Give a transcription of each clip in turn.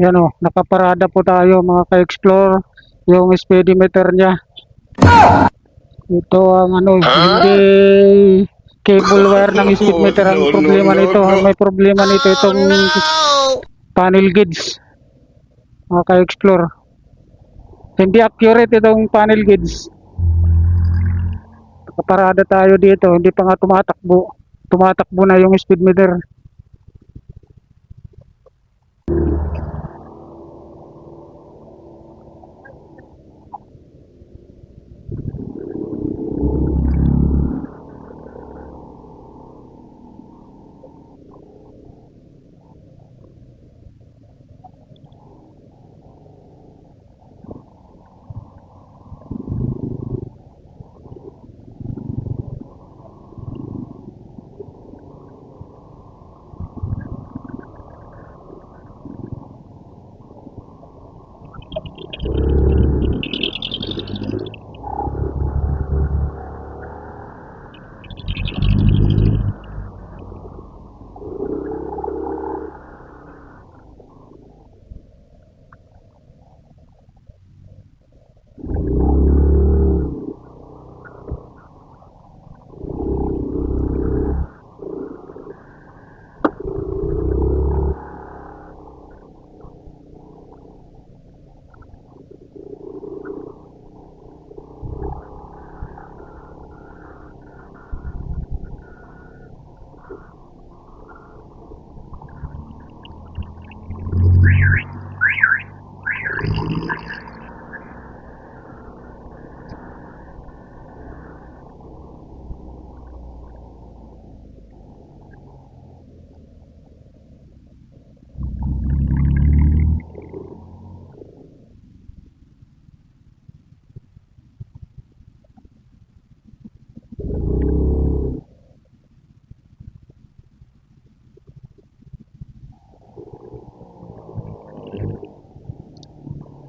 Yan o, nakaparada po tayo mga ka-explore. Yung speedometer niya. Ito ang ano, hindi cable wire ng speedometer ang problema nito. may problema nito itong panel gauge. Mga ka-explore. Hindi accurate itong panel gauge. Nakaparada tayo dito, hindi pa nga tumatakbo. Tumatakbo na yung speedometer.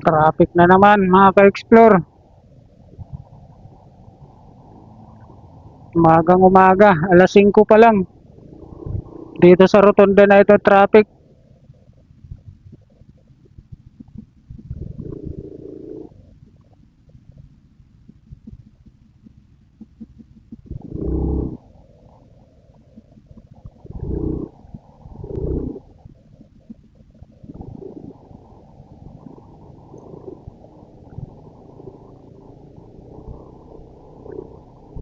Traffic na naman mga ka-explore. Umagang umaga, alas 5 pa lang. Dito sa Rotonda na ito traffic.